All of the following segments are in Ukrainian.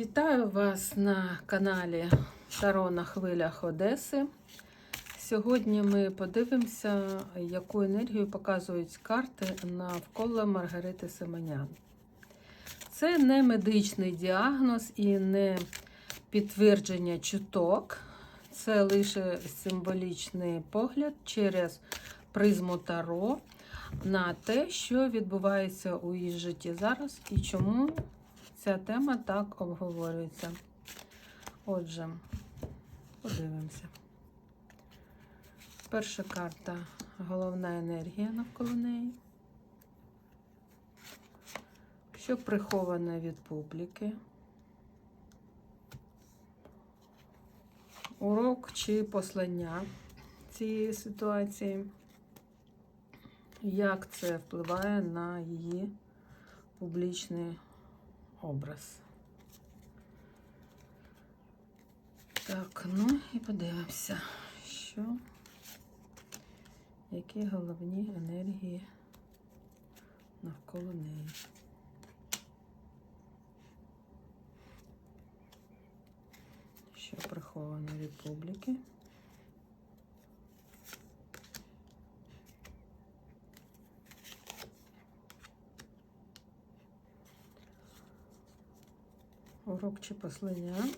Вітаю вас на каналі Таро на хвилях Одеси. Сьогодні ми подивимося, яку енергію показують карти навколо Маргарити Семенян. Це не медичний діагноз і не підтвердження чуток, це лише символічний погляд через призму Таро на те, що відбувається у її житті зараз і чому ця тема так обговорюється. Отже, подивимося. Перша карта головна енергія навколо неї. Що приховане від публіки. Урок чи послання цієї ситуації. Як це впливає на її публічний образ. Так, ну і подивимося, що, які головні енергії навколо неї. Що приховано від публіки. Урок чи послання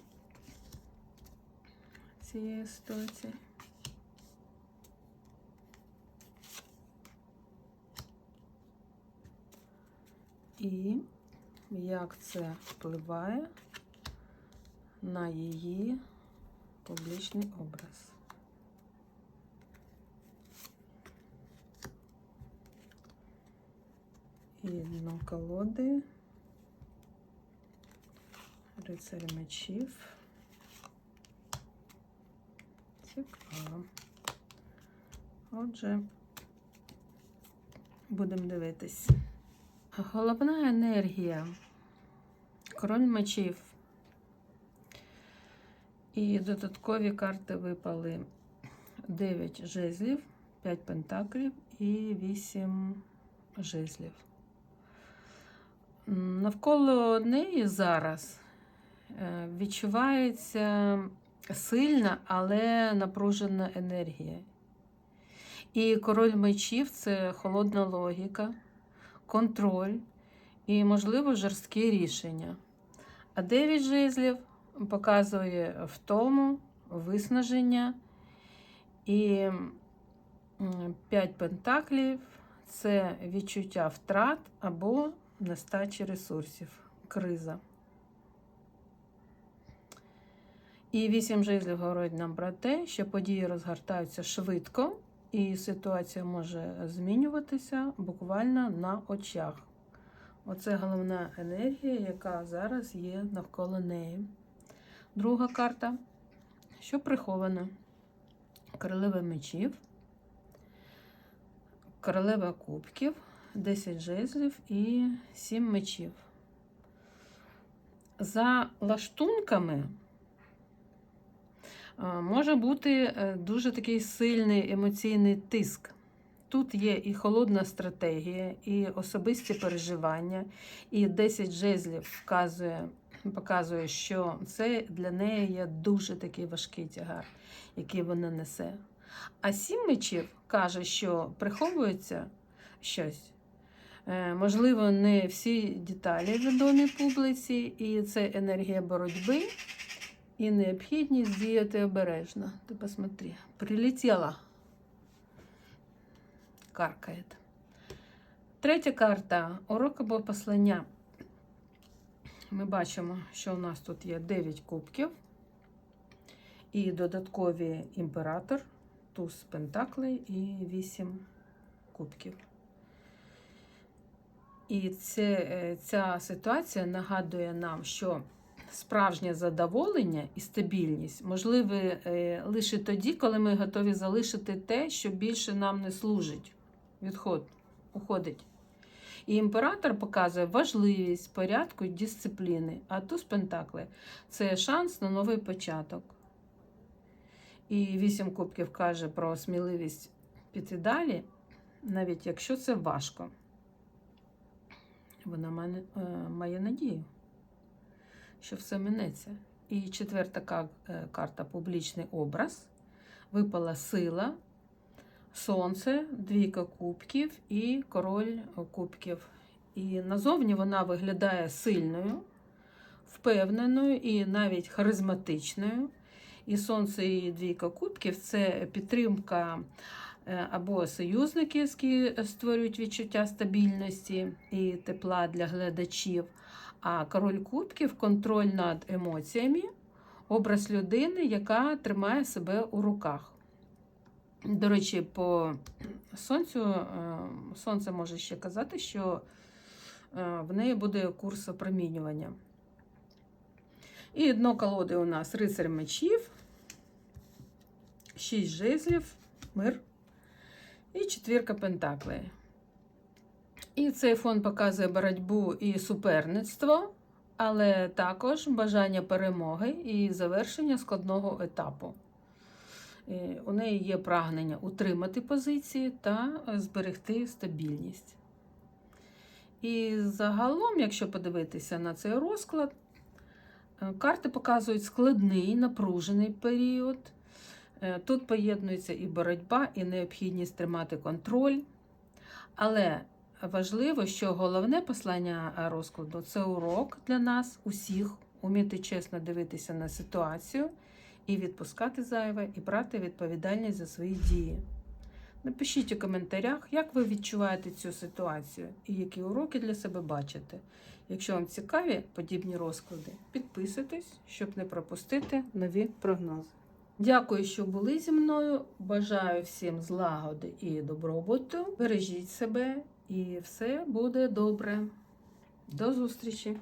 цієї ситуації. І як це впливає на її публічний образ. І дно колоди. Рицарь мечів. Цікаво. Отже, будемо дивитись. Головна енергія. Король мечів. І додаткові карти випали 9 жезлів, 5 пентаклів і 8 жезлів. Навколо неї зараз відчувається сильна, але напружена енергія. І король мечів це холодна логіка, контроль і, можливо, жорсткі рішення. А дев'ять жезлів показує втому, виснаження. І п'ять пентаклів це відчуття втрат або нестачі ресурсів, криза. І вісім жезлів говорить нам про те, що події розгортаються швидко, і ситуація може змінюватися буквально на очах. Оце головна енергія, яка зараз є навколо неї. Друга карта, що прихована? Королева мечів, королева кубків, 10 жезлів і 7 мечів. За лаштунками. Може бути е, дуже такий сильний емоційний тиск. Тут є і холодна стратегія, і особисті переживання, і 10 жезлів вказує, показує, що це для неї є дуже такий важкий тягар, який вона несе. А сім мечів каже, що приховується щось. Е, можливо, не всі деталі відомі публіці, і це енергія боротьби і необхідність діяти обережно. Ти посмотри, прилетіла. Каркає. Третя карта урок або послання. Ми бачимо, що у нас тут є 9 кубків і додаткові імператор, туз пентаклей і 8 кубків. І це, е, ця ситуація нагадує нам, що справжнє задоволення і стабільність можливі е, лише тоді, коли ми готові залишити те, що більше нам не служить. Відход уходить. І імператор показує важливість порядку і дисципліни, а туз Пентакли це шанс на новий початок. І вісім кубків каже про сміливість піти далі, навіть якщо це важко. Вона е, має надію що все минеться. І четверта е, карта публічний образ. Випала сила, сонце, двійка кубків і король кубків. І назовні вона виглядає сильною, впевненою і навіть харизматичною. І сонце і двійка кубків це підтримка або союзники, які створюють відчуття стабільності і тепла для глядачів. А король кубків контроль над емоціями, образ людини, яка тримає себе у руках. До речі, по сонцю е, сонце може ще казати, що е, в неї буде курс опромінювання. І дно колоди у нас рицар мечів, шість жезлів, мир і четвірка пентаклей. І цей фон показує боротьбу і суперництво, але також бажання перемоги і завершення складного етапу. У неї є прагнення утримати позиції та зберегти стабільність. І загалом, якщо подивитися на цей розклад, е, карти показують складний, напружений період. Е, Тут поєднується і боротьба, і необхідність тримати контроль. Але важливо, що головне послання розкладу це урок для нас, усіх, уміти чесно дивитися на ситуацію і відпускати зайве, і брати відповідальність за свої дії. Напишіть у коментарях, як ви відчуваєте цю ситуацію і які уроки для себе бачите. Якщо вам цікаві подібні розклади, підписуйтесь, щоб не пропустити нові прогнози. Дякую, що були зі мною. Бажаю всім злагоди і добробуту. Бережіть себе, і все буде добре. До зустрічі!